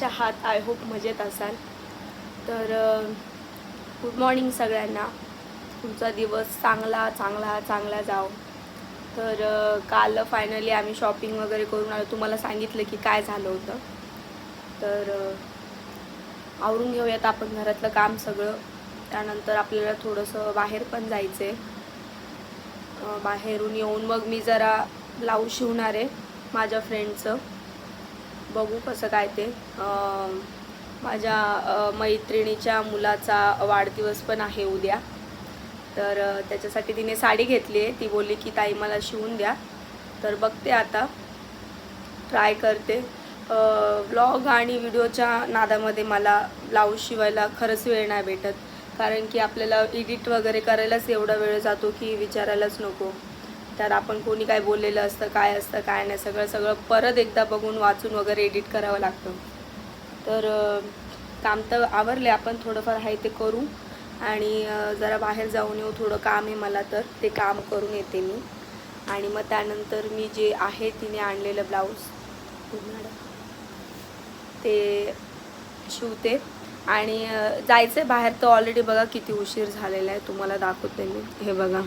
कशा आहात I hope मजेत असाल. तर गुड मॉर्निंग सगळ्यांना. तुमचा दिवस चांगला चांगला चांगला जाओ. तर काल फायनली आम्ही शॉपिंग वगैरे करून आलो. तुम्हाला सांगितलं की काय झालं होतं. तर आवरून घेऊयात आपण घरातलं काम सगळं. त्यानंतर आपल्याला थोडंसं बाहेर पण जायचं आहे बाहेरून येऊन मग मी जरा ब्लाऊज शिवणार आहे माझ्या फ्रेंडचं बघू कसं काय ते. माझ्या मैत्रिणीच्या मुलाचा वाढदिवस पण आहे उद्या. तर त्याच्यासाठी तिने साडी घेतली आहे. ती बोलली की ताई मला शिवून द्या. तर बघते आता. ट्राय करते. ब्लॉग आणि व्हिडिओच्या नादामध्ये मला ब्लाऊज शिवायला खरंच वेळ नाही भेटत. कारण की आपल्याला एडिट वगैरे करायलाच एवढा वेळ जातो की विचारायलाच नको. त्यात आपण कोणी काय बोललेलं असतं काय असतं काय नाही सगळं सगळं परत एकदा बघून वाचून वगैरे एडिट करावं लागतं. तर काम तर आवरले आपण थोडंफार आहे ते करू. आणि जरा बाहेर जाऊन येऊ थोडं काम आहे मला तर ते काम करून येते मी. आणि मग त्यानंतर मी जे आहे तिने आणलेलं ब्लाऊज ते शिवते. आणि जायचं जायचं बाहेर तर ऑलरेडी बघा किती उशीर झालेला आहे तुम्हाला दाखवते मी. हे बघा.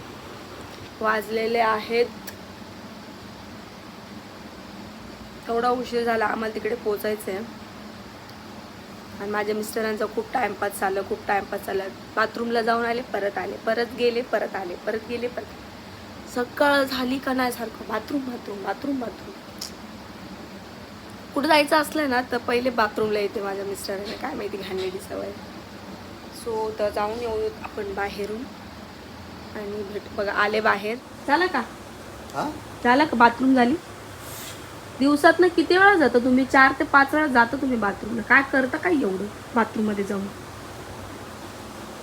वाजलेले आहेत. एवढा उशीर झाला आम्हाला तिकडे पोचायचं आहे आणि माझ्या मिस्टरांचा खूप टाइमपास चाललं खूप टाइमपास चाललं बाथरूमला जाऊन आले परत आले. परत गेले परत आले. परत गेले परत सकाळ झाली का नाही सारखं? बाथरूम बाथरूम बाथरूम बाथरूम कुठं जायचं असलं ना तर पहिले बाथरूमला येते माझ्या मिस्टरांना. काय माहिती घाणलेली सवय. सो तर जाऊन येऊ आपण बाहेरून. आणि भेट बघा आले बाहेर. झालं का? हा? झालं का बाथरूम झाली? दिवसात ना किती वेळा जाता तुम्ही? चार ते पाच वेळा जाता तुम्ही बाथरूमला. काय करता काय एवढं बाथरूममध्ये जाऊन?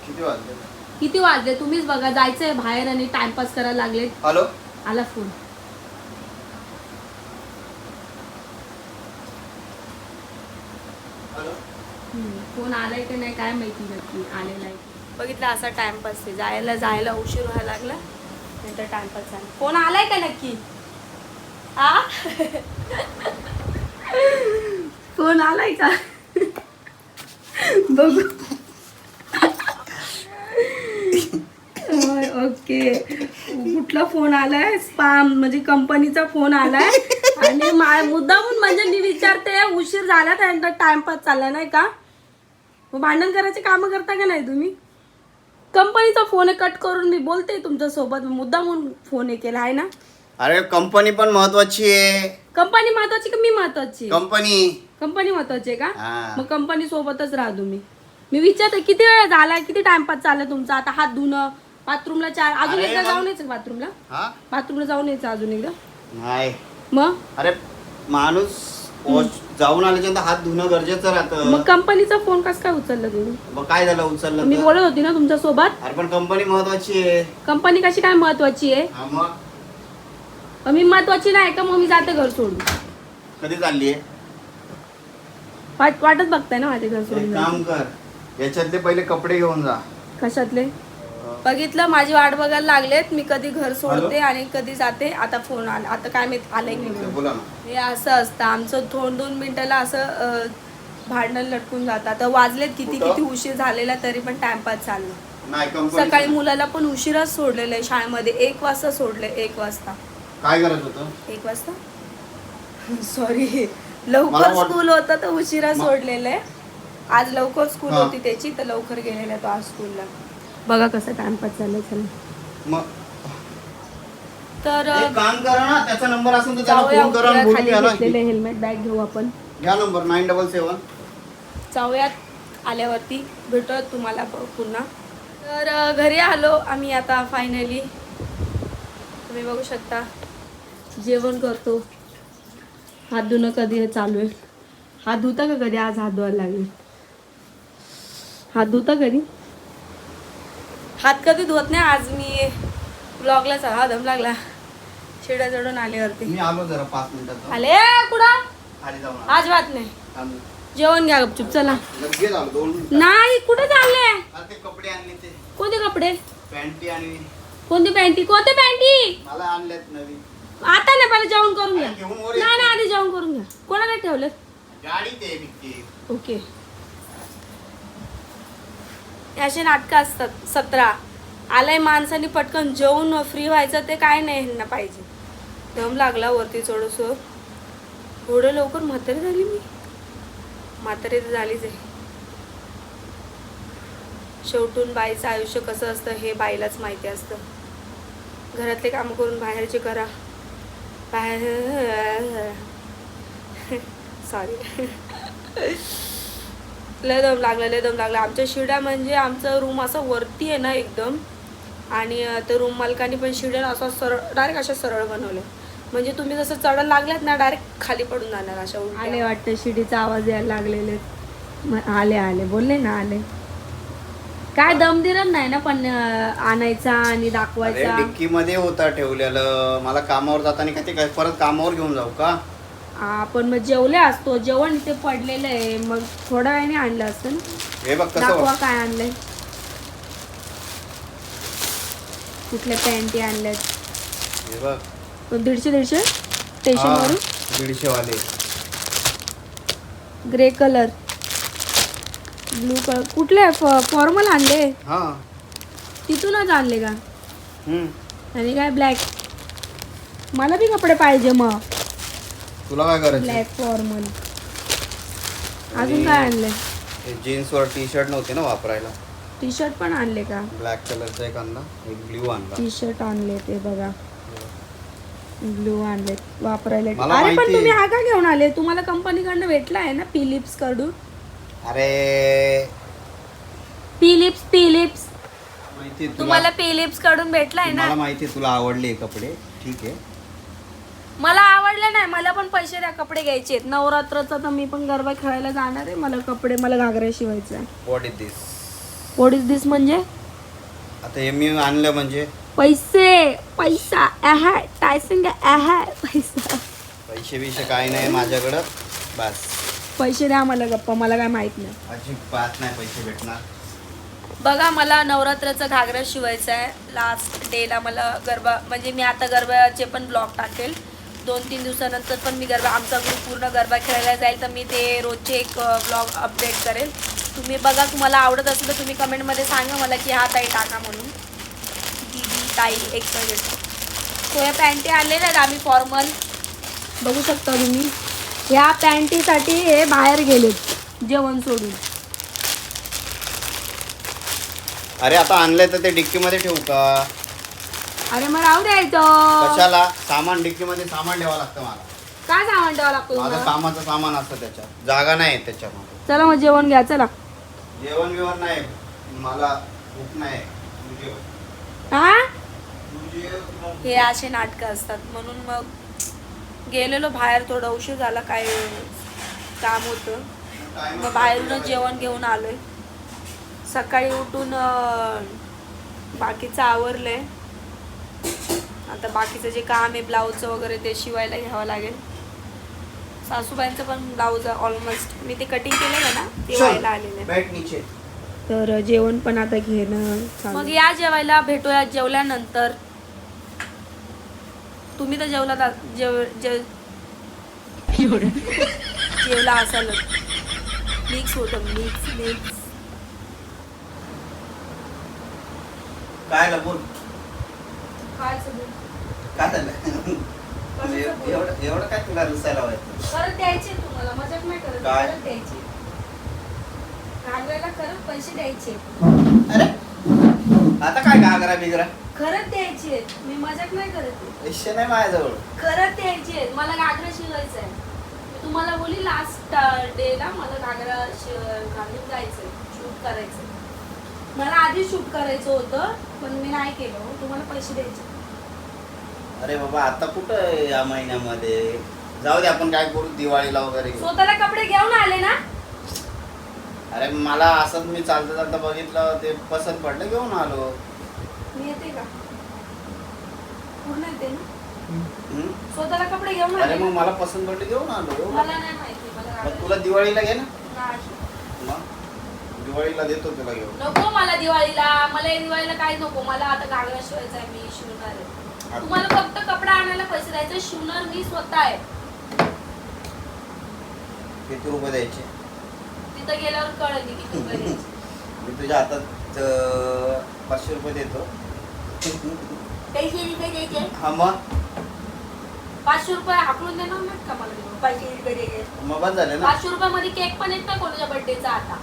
किती वाजले? किती वाजले? तुम्हीच बघा जायचंय बाहेर आणि टाइमपास करायला लागले. हॅलो? आला फोन फोन आलाय का नाही काय माहिती नक्की आलेला आहे. बघितलं असा टाइमपास आहे. जायला जायला उशीर व्हायला लागला. नंतर टाइमपास झाला. फोन आलाय का नक्की? आ? फोन आलाय का? बघू. ओके. कुठला फोन आलाय? स्पाम म्हणजे कंपनीचा फोन आलाय. आणि मा- मुद्दामून म्हणजे मी विचारते उशीर झाला त्यानंतर टाइमपास चालला नाही का? भांडण करायचे कामं करता का नाही तुम्ही? कंपनीचा फोन कट करून मी बोलते तुमच्यासोबत मुद्दामून फोन हे केला आहे ना? अरे कंपनी पण महत्वाची आहे. कंपनी महत्वाची का मी महत्वाची? कंपनी. कंपनी महत्वाची आहे का? हा. मग कंपनी सोबतच राहा तुम्ही. मी विचारते किती वेळ झाला किती टाइमपास चालला तुमचा? आता हात धुणं बाथरूमला चार अजून अरे एकदा मग- जाऊन यायचं बाथरूमला हा. बाथरूमला जाऊन यायचं अजून एकदा? नाही. मग? अरे माणूस वॉश- जाऊन आल्याच्यानंतर हात धुणं गरजेचं मग राहतं कंपनीचा फोन कसं काय उचलला तुम्ही? मग काय झालं उचललं मी तर? बोलत होती ना तुमच्यासोबत. अरे पण कंपनी महत्वाची आहे. कंपनी कशी काय महत्वाची आहे? हा मग? मग मी महत्वाची नाही का मग मी जाते घर सोडून? कधी चालली आहे? वाट वाटच बघताय ना माझे घर एक सोडून. काम कर. याच्यातले पहिले कपडे घेऊन जा. कशातले? बघितलं माझी वाट बघायला लागलेत. मी कधी घर सोडते आणि कधी जाते. आता फोन आला. आता काय माहीत आलंय की हे असं असतं. आमचं दोन दोन मिनिटाला असं भांडण लटकून जातं. आता वाजलेत किती? किती उशीर झालेला तरी पण टाइमपास चालला सकाळी मुलाला पण उशिराच सोडलेलं आहे शाळेमध्ये. एक वाजता सोडले एक वाजता. काय करत होतं? एक वाजता? सॉरी लवकर स्कूल होतं तर उशिरा म- सोडलेलं आहे. आज लवकर स्कूल. होती त्याची तर लवकर गेलेला तो आज स्कूलला बघा कसं टाइमपास चाललंय चला. तर एक काम करा ना त्याचा नंबर तर त्याला फोन करा आणि उशिरा बोलून खाली घ्या ना. घेतलेले हेल्मेट बॅग घेऊ आपण. घ्या नंबर नाईन डबल सेवन जाऊयात आल्यावरती. भेटूयात तुम्हाला प- पुन्हा. तर अ, घरी आलो आम्ही आता फायनली तुम्ही बघू शकता. जेवण करतो. हात धुणं कधी चालू आहे. हात धुता का कधी? आज हात धुवायला लागले. हात धुता कधी? हात कधी धुवत नाही आज मी ब्लॉगला हा दम लागला. शिड्या चढून आल्यावरती मी आलो जरा पाच मिनिटात. आले कुठं? खाली जाऊन आलो. आज बात नाही. आलो. जेवण घ्या गपचूप चला. लगेच आलो दोन मिनिटात. नाही कुठे चालले? ते कपडे आणले ते. कोणते कपडे? पॅन्टी आणि कोणती पॅन्टी? कोणते पॅन्टी? मला आणल्यात नवीन. आता नाही पहिला जेवण करून घ्या. अरे घेऊन वर नाही ये. नाही आधी जेवण करून घ्या. कोणाकडे ठेवले डिक्की ओके. असे नाटकं असतात सतरा. आलाय माणसाने पटकन जेवून फ्री व्हायचं ते काय नाही ह्यांना पाहिजे. दम लागला वरती चढूसो थोडं लवकर म्हातारी झाली मी? म्हातारी तर झालीच आहे. शेवटून बाईचं आयुष्य कसं असतं हे बाईलाच माहिती असतं. घरातले काम करून बाहेरचे करा. बाहेर. सॉरी लय दम लागला लय दम लागला. आमच्या शिड्या म्हणजे आमचं रूम असं वरती आहे ना एकदम. आणि ते रूम मालकाने पण शिड्या असं सरळ डायरेक्ट अशा सरळ बनवल्या. म्हणजे तुम्ही जसं चढायला लागल्यात ना डायरेक्ट खाली पडून जाणार अशा आले वाटतं शिडीचा आवाज यायला लागलेले. आले आले. बोलले ना आले. काय दम दिलं नाही ना पण आणायचा आणि अरे दाखवायचा? डिक्की मध्ये होता ठेवलेलं. मला कामावर जाताना काय ते काय परत कामावर घेऊन जाऊ का? आपण मग जेवले असतो. जेवण इथे पडलेलं आहे. मग थोड्या वेळाने आणलं असतं ना? हे बघ दाखवा काय आणलंय. कुठल्या पॅन्टी आणल्यात? हे बघ. दीडशे दीडशे? स्टेशन हा, वरून दीडशे वाले ग्रे कलर. Blue colour. कुठले? फॉर्मल आणले? हा. तिथूनच आणले का? हम्म. आणि काय ब्लॅक? मला बी कपडे पाहिजे मग. तुला काय करायचं? ब्लॅक फॉर्मल अजून काय आणले जीन्स वर टी शर्ट नव्हते ना वापरायला? टी शर्ट पण आणले का? ब्लॅक कलरचा एक आणला एक ब्ल्यू आणला. टी शर्ट आणले ते बघा. ब्लू आणले. वापरायला मला अरे पण माहिती. तुम्ही हा का घेऊन आले? तुम्हाला कंपनीकडनं भेटला आहे ना फिलिप्सकडून? अरे. फिलिप्स फिलिप्स माहिती तुम्हाला फिलिप्सकडून भेटलाय ना? मला माहिती तुला आवडले हे कपडे? ठीक आहे. मला आवडलं नाही मला पण पैसे द्या कपडे घ्यायचे आहेत. नवरात्राचा तर मी पण गरबा खेळायला जाणार आहे. मला कपडे मला घागऱ्या शिवायचा आहे what is this what is this म्हणजे? आता हे मी आणलं म्हणजे? पैसे पैसा आहे. टायसिंग आहे. पैसा. पैसे बिशे काय नाही माझ्याकडं. बस. पैसे द्या मला गप्पा. मला काय माहीत नाही. अजिबात नाही पैसे भेटणार. बघा मला नवरात्राचा घागरा शिवायचा आहे. लास्ट डेला मला गरबा म्हणजे मी आता गरबाचे पण ब्लॉग टाकेल. दोन तीन दिवसानंतर पण मी गरबा आमचा ग्रुप पूर्ण गरबा खेळायला जाईल तर मी ते रोजचे एक ब्लॉग अपडेट करेल. तुम्ही बघा तुम्हाला आवडत असेल तर तुम्ही कमेंटमध्ये सांगा मला की हा ताई टाका म्हणून. दीदी ताई एक सो या पॅन्टी आणलेल्या आहेत आम्ही फॉर्मल बघू शकता तुम्ही. ह्या पॅन्टीसाठी हे बाहेर गेलेत जेवण सोडून. अरे आता आणलंय तर ते डिक्कीमध्ये ठेवू का? अरे मग राहू द्यायचं कशाला? सामान डिक्कीमध्ये सामान ठेवावं लागतं मला. काय सामान ठेवावं लागतं माझं तुम्हाला? कामाचं सामान असतं त्याच्यात. जागा नाही आहे त्याच्यामध्ये. चला मग जेवण घ्या चला. जेवण बिवण नाही. मला भूक नाही. तू जेव. हा तू जेव. हे असे नाटकं असतात. म्हणून मग गेलेलो बाहेर थोडा उशीर झाला काय काम होतं. Time मग बाहेरूनच जेवण घेऊन आलोय. सकाळी उठून अं, बाकीचं आवरलंय. आता बाकीचं जे काम आहे ब्लाऊजचं वगैरे ते शिवायला घ्यावं लागेल. सासूबाईंचं पण ब्लाऊज ऑलमोस्ट मी ते कटिंग केलेलं आहे ना ते व्हायला आलेलं आहे. तर जेवण पण आता घेणं. मग या जेवायला भेटूया जेवल्यानंतर. तुम्ही तर जेवला जेव जेव जेवला असालच मिक्स होतं मिक्स मिक्स काय ला बोल काय सगळं? काय झालं कशाचं बोल? एवढं एवढं काय तुला रुसायला व्हायचं परत द्यायचे तुम्हाला मजाक नाही करत काय? परत द्यायचे. घागरायला खरंच पैसे द्यायचे. अरे! आता काय घागरा बिगरा? खरंच द्यायचे. मी मजाक नाही करत. आहे. पैसे नाही माझ्याजवळ. खरंच द्यायचे. मला घागरा शिवायचा आहे मी तुम्हाला बोली लास्ट डेला मला घागरा शि- घालून जायचंय. शूट करायचं मला आधी शूट करायचं होतं पण मी नाही केलं. हो. तुम्हाला पैसे द्यायचे. अरे बाबा आता कुठं आहे या महिन्यामध्ये? जाऊ दे आपण काय करू? दिवाळीला वगैरे घेऊ. स्वतःला कपडे घेऊन आले ना? अरे मला असंच मी चालता चालता बघितलं ते पसंत पडलं घेऊन आलो. मी येते का? पूर्ण येते ना? हम्म? स्वतःला कपडे घेऊन अरे आले. मग? मला पसंत पडलं घेऊन आलो. मला नाही माहिती मला मग तुला दिवाळीला घे ना. नाही. मग? दिवाळीला देतो तुला घेऊन. नको मला दिवाळीला. मला या दिवाळीला काय नको. मला आता घागरा शिवायचा आहे मी शिवणार आहे. तुम्हाला फक्त कपडा आणायला पैसे द्यायचे शिवणार मी स्वतः. आहे किती रुपये द्यायचे? तिथं गेल्यावर कळलं की किती रुपये द्यायचे. मी तुझ्या हातात अं, पाचशे रुपये देतो. पैसे रुपये द्यायचे? हा मग. पाचशे रुपये हाकलून देणार नाहीत का मला? तुम्ही? पैसे रुपये द्यायचे. मग बस झाले ना. पाचशे रुपयामध्ये केक पण येत नाही कोणाच्या बर्थडेचा आता.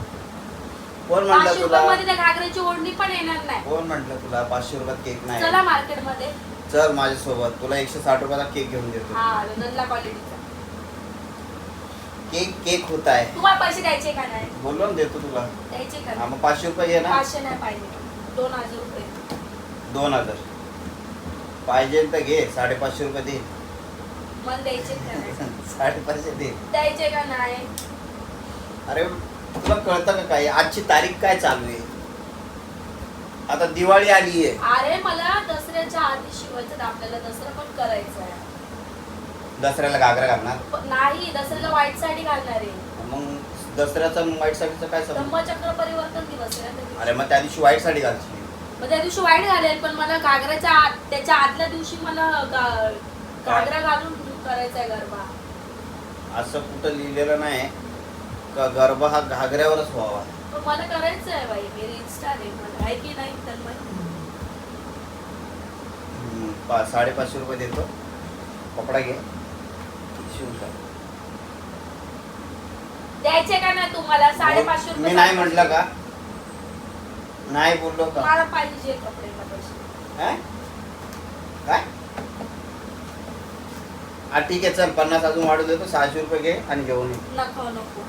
कोण म्हटलं पाचशे तुला? रुपयामध्ये त्या घागऱ्याची ओढणी पण येणार नाही. कोण म्हटलं तुला? पाचशे रुपयात केक चला नाही मार्केटमध्ये चल माझ्यासोबत. तुला एकशे साठ रुपयाला केक घेऊन देतो. हा क्वालिटीचा केक केक होत आहे. तुम्हाला पैसे द्यायचे का नाही? बोललो ना देतो तुला. द्यायचे का? हा नाही? मग पाचशे रुपये घे ना. पाचशे नाही पाहिजे. दोन हजार रुपये. दोन हजार. पाहिजे तर घे साडेपाचशे रुपये दे. मला द्यायचे का नाही? साडेपाचशे दे. द्यायचे का नाही? अरे तुला कळतं का काय आजची तारीख काय चालू आहे? आता दिवाळी आली आहे. अरे मला दसऱ्याच्या आधी शिवायचं तर आपल्याला दसरा पण करायचा आहे. दसऱ्याला घागरा घालणार? प- नाही दसऱ्याला व्हाईट साडी घालणार आहे. मग दसऱ्याचा मग वाईट साडीचं काय संबंध? धम्मचक्र परिवर्तन दिवस आहे ना त्या दिवशी. अरे मग त्या दिवशी वाईट साडी घालची मग त्या दिवशी वाईट घालेल पण मला घागराच्या आत त्याच्या आदल्या दिवशी मला गा- घागरा घालून करायचा आहे गरबा. असं कुठं लिहिलेलं नाही. का गरबा हा घागऱ्यावरच व्हावा? पण मला करायचं आहे बाई. मी रील स्टार आहे. मला आहे की नाही तर मग. हम्म, पा साडेपाचशे रुपये देतो. कपडा घे. शिवून टाक. द्यायचे का नाही तुम्हाला? साडेपाचशे रुपये मी नाही म्हटलं का? नाही बोललो का? मला पाहिजे कपडे का पैसे काय काय? हा ठीक आहे. चल पन्नास अजून वाढू देतो. सहाशे रुपये घे आणि घेऊन ये. नको नको.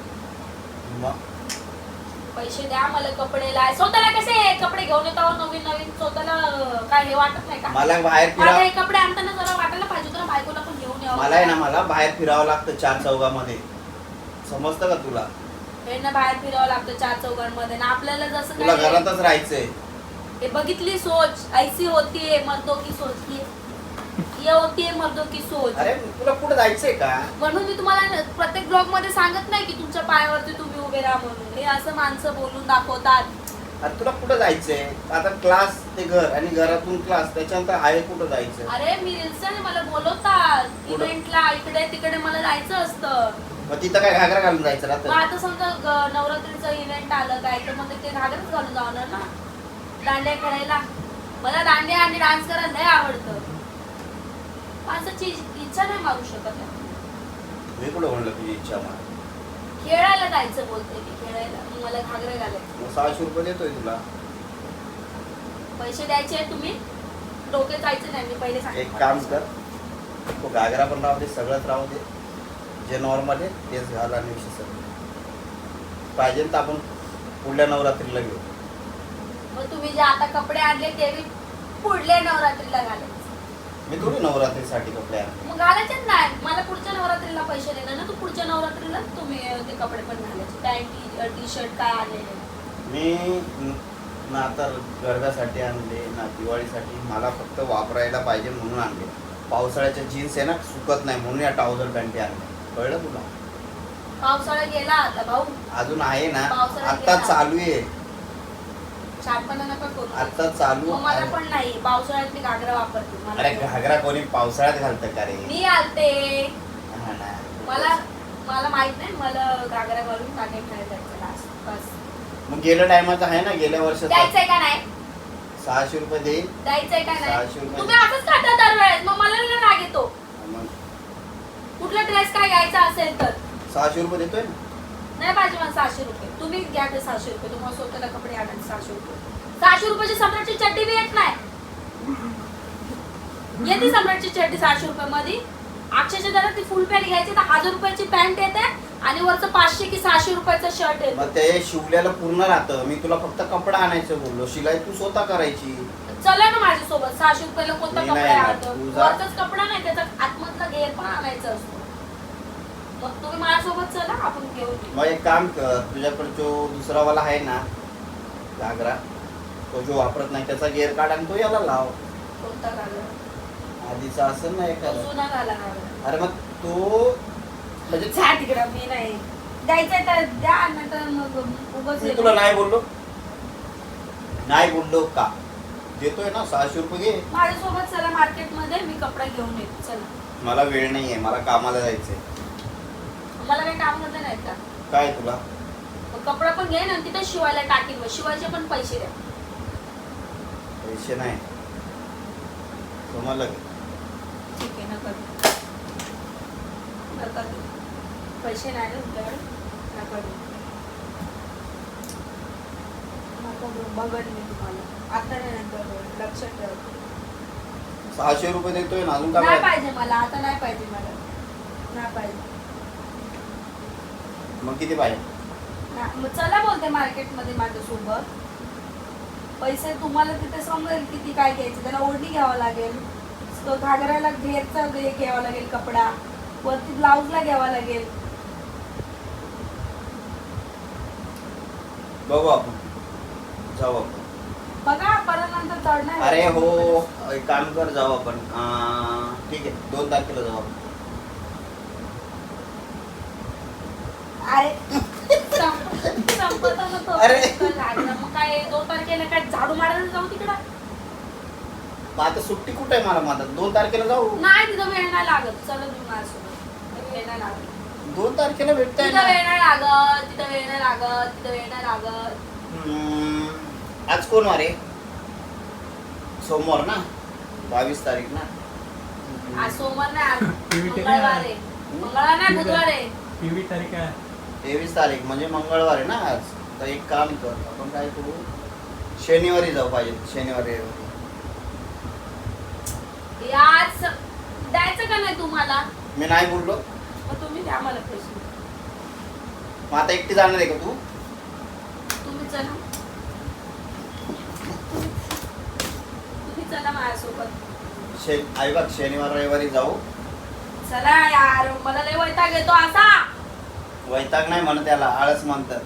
पैसे द्या मला कपडे लाय. स्वतःला कसे कपडे घेऊन येतो नवीन नवीन. स्वतःला काय हे वाटत नाही का? मला बाहेर हे कपडे आणताना जरा वाटायला पाहिजे तर बायकोला पण घेऊन यावं मला आहे ना मला बाहेर फिरावं लागतं चार चौघामध्ये. समजतं का तुला? हे ना बाहेर फिरावं लागतं चार चौघांमध्ये. ना आपल्याला जसं तुला काय घरातच राहायचंय. हे बघितली सोच. ऐसी होती है मर्दों की सोच ये ये होती है मर्दों की सोच. अरे तुला कुठं जायचंय का? म्हणून मी तुम्हाला न- प्रत्येक ब्लॉगमध्ये सांगत नाही की तुमच्या पायावरती तुम्ही उभे राहा म्हणून. हे असं माणसं बोलून दाखवतात. तुला कुठं जायचंय? आता क्लास ते घर आणि घरातून क्लास त्याच्यानंतर आहे कुठं जायचं अरे मी रील्सने मला बोलवतात. इव्हेंटला इकडे तिकडे मला जायचं असतं. मग तिथं काय घागरा घालून जायचं मग राहतं आता समजा ग- नवरात्रीचं इव्हेंट आलं काय तर मग ते घागरच घालून जाणार ना. दांड्या खेळायला मला दांड्या आणि डान्स करायला लय आवडतं. माणसाची इच्छा नाही मारू शकत. मी कुठं म्हणलं तुझी इच्छा मला? खेळायला जायचं बोलते मी खेळायला. मग मला घागरे घालायचे. मग सहाशे रुपये देतोय तुला. पैसे द्यायचे तुम्ही. डोक्यात जायचं नाही मी पहिले एक काम कर तो घागरा पण राहू दे सगळंच राहू दे. जे नॉर्मल आहे तेच घाल आणि विषय सगळं पाहिजे तर आपण पुढल्या नवरात्रीला घेऊ. मग तुम्ही जे आता कपडे आणले ते मी पुढल्या नवरात्रीला घालायचे मी थोडी नवरात्रीसाठी कपडे आणले मग घालायचेच नाही मला पुढच्या नवरात्रीला पैसे देणार ना तू पुढच्या नवरात्रीला तुम्ही ते कपडे पण घालायचे. पॅन्ट टी शर्ट काय आणलेले मी न- तर गरब्यासाठी आणले ना दिवाळीसाठी. मला फक्त वापरायला पाहिजे म्हणून आणले. पावसाळ्याच्या जीन्स आहे ना सुकत नाही म्हणून या ट्राउझर पॅन्टी आणल्या कळलं तुला? पावसाळा गेला आता भाऊ. अजून आहे ना. आता गेला. चालू आहे. शार्पणा नका करू. आता चालू मग मला. पण नाही पावसाळ्यात मी घागरा वापरते. मला अरे घागरा कोणी पावसाळ्यात घालतं का रे? मी आलते हा ना. मला मला माहीत नाही मला घागरा घालून टाके खेळायला जायचं बस. मग गेल्या टायमाचं आहे ना गेल्या वर्षाचं द्यायचंय का नाही? सहाशे रुपये देईल द्यायचंय का नाही? सहाशे रुपये. तुम्ही असंच खाता दरवेळेस मग मला नाही राग येतो. मग? कुठला ड्रेस काय घ्यायचा असेल तर. सहाशे रुपये देतोय ना? नाही पाहिजे मला सहाशे रुपये. तुम्ही घ्या ते सहाशे रुपये. तुम्हाला स्वतःला कपडे आणायचे सहाशे रुपये. सहाशे रुपयाची सम्राटची चड्डी बी येत नाही. येते सम्राटची चड्डी सहाशे रुपये मध्ये अक्षरशः जरा ती फुल पॅन्ट घ्यायची तर हजार रुपयाची पॅन्ट येते आणि वरचं पाचशे की सहाशे रुपयाचं शर्ट येतं. मग ते शिवल्याला पूर्ण राहतं. मी तुला फक्त कपडा आणायचं बोललो. शिलाई तू स्वतः करायची. चला ना माझ्यासोबत. सहाशे रुपयाला कोणता कपडा नाही येणार. आणतो तू जा. वरचाच कपडा नाही त्याचा आतमधला घेर पण आणायचा असतो. मग तुम्ही माझ्यासोबत चला आपण घेऊन येऊ. मग एक काम कर तुझ्याकडे जो दुसरा वाला आहे ना घागरा तो जो वापरत नाही त्याचा गेअर काढ आणि तो याला लाव. कोणता घाला आधीचा असेल ना तो एखादा. जुना घाला घाला अरे मग तो म्हणजे जा तिकडं मी नाही. द्यायचंय तर द्या नाहीतर मग उगाच मी तुला नाही बोललो. नाही बोललो का? देतोय ना सहाशे रुपये घे. माझ्यासोबत चला मार्केटमध्ये मी कपडा घेऊन येते चला. मला वेळ नाहीये मला कामाला जायचंय. तुम्हाला काही काम करता नाहीत का काय तुला मग कपडा पण घे ना तिथे शिवायला टाकीन मग शिवायचे पण पैसे द्या पैसे नाही का? ठीक आहे. नका देऊ. पैसे नाही ना तुमच्याकडे नका देऊ. नका देऊ. बघन मी तुम्हाला आता नाही नंतर बघेन. लक्षात ठेवा सहाशे रुपये देतोय ना अजून काय नाही पाहिजे? पाहिजे मला आता नाही पाहिजे मला नाही पाहिजे मग किती पाहिजे? ना- मग चला बोलते मार्केटमध्ये माझ्यासोबत. पैसे तुम्हाला तिथे समजेल किती काय घ्यायचं. त्याला ओढणी घ्यावं लागेल. तो घागराला घेरचा घे- घ्यावा लागेल कपडा. वरती ब्लाऊजला घ्यावा लागेल. बघू आपण. जाऊ आपण. बघा परत नंतर चढणार अरे हो एक काम कर जाऊ आपण. अं, ठीक आहे दोन तारखेला जाऊ आपण. अरे. संप- संपत आलं तो. अरे. मग काय दोन तारखेला काय झाडू मारायला जाऊ तिकडं? मग आता सुट्टी कुठे आहे मला माझा दोन तारखेला जाऊ? नाही तिथं वेळ नाही लागत. चला तुम्ही माझ्यासोबत. वेळ नाही लागत. दोन तारखेला भेटताय तिथं ना. वेळ नाही लागत. तिथं वेळ नाही लागत. तिथं वेळ नाही लागत. हम्म, आज कोण वार? सोमवार ना? बावीस तारीख ना? आज सोमवार नाही आज मंगळवार आहे. मंगळवार नाही बुधवार आहे. तेवीस तारीख आहे. तेवीस तारीख म्हणजे मंगळवार आहे ना आज. तर एक काम कर आपण काय करू? शनिवारी जाऊ पाहिजे शनिवारी आज द्यायचं का नाही तुम्हाला? मी नाही बोललो. मग तुम्ही द्या मला पैसे. मग आता एकटी जाणार आहे का तू? तुम्ही चला. तुम्ही चला माझ्यासोबत. शे आई बघ शनिवार रविवारी जाऊ. चला यार मला लय वैताग येतो असा. वैताग नाही म्हणत त्याला आळस म्हणतात.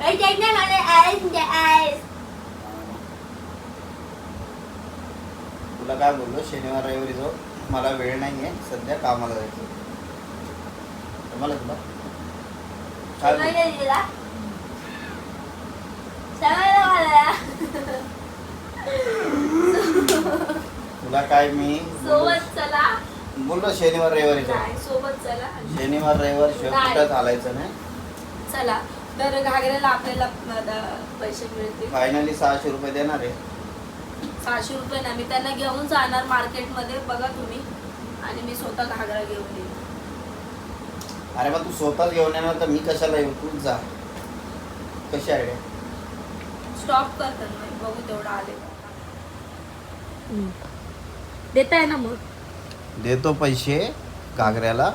वैताग नाही मला आळस म्हणजे आळस. तुला काय बोललो शनिवार रविवारी जाऊ. मला वेळ नाही आहे सध्या कामाला जायचं. मला तुला? काय मला. तुला काय मी सोबत चला. बोललो शनिवार रविवारी नाही सोबत चला. शनिवार रविवार शिवाय नाही. कुठं चालायचं नाही. चला. तर घागऱ्याला आपल्याला पैसे मिळतील. फायनली सहाशे रुपये देणार आहे. सहाशे रुपये ना मी त्यांना घेऊन जाणार मार्केटमध्ये बघा तुम्ही. आणि मी स्वतः घागरा घेऊन येईल अरे मग तू स्वतःच घेऊन येणार तर मी कशाला येऊ? तूच जा. कशी आयडिया स्टॉप करतात बघू तेवढं आले. देताय ना मग? देतो पैसे घागऱ्याला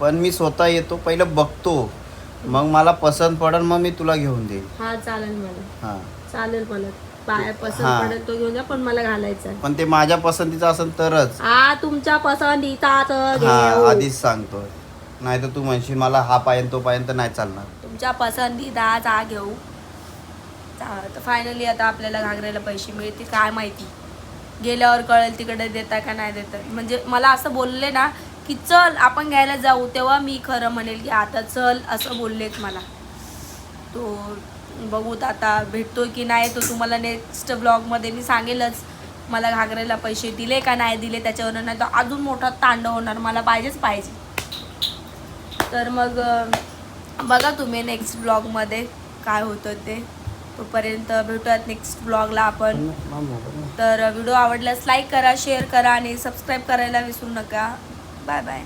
पण मी स्वतः येतो पहिलं बघतो. मग मला पसंत पडन मग मी तुला घेऊन देईन. हा चालेल मला. हां. चालेल मला. पाया पसंत. पडेल तो घेऊन जा पण मला घालायचा आहे. पण ते माझ्या पसंतीचं असेल तरच. हा तुमच्या पसंतीचा तर हा घेऊ. आधीच सांगतोय. नाही तर तू म्हणशील मला हा पायन तो पायन तर नाही चालणार. तुमच्या पसंतीचा जा घेऊ. फायनली आता आपल्याला घागऱ्याला पैसे मिळतील काय माहिती. गेल्यावर कळेल तिकडे देता का नाही देता. म्हणजे मला असं बोलले ना की चल आपण घ्यायला जाऊ तेव्हा मी खरं म्हणेल की आता चल असं बोललेत मला. तो बघूत आता भेटतोय की नाही तो तुम्हाला नेक्स्ट ब्लॉगमध्ये मी सांगेलच. मला घागरेला पैसे दिले का नाही दिले त्याच्यावर नाही तर अजून मोठा तांडव होणार मला पाहिजेच पाहिजे. तर मग बघा तुम्ही नेक्स्ट ब्लॉगमध्ये काय होतं ते. तोपर्यंत भेटूयात नेक्स्ट ब्लॉगला आपण. तर व्हिडिओ आवडल्यास लाईक करा शेअर करा आणि सबस्क्राईब करायला विसरू नका. Bye bye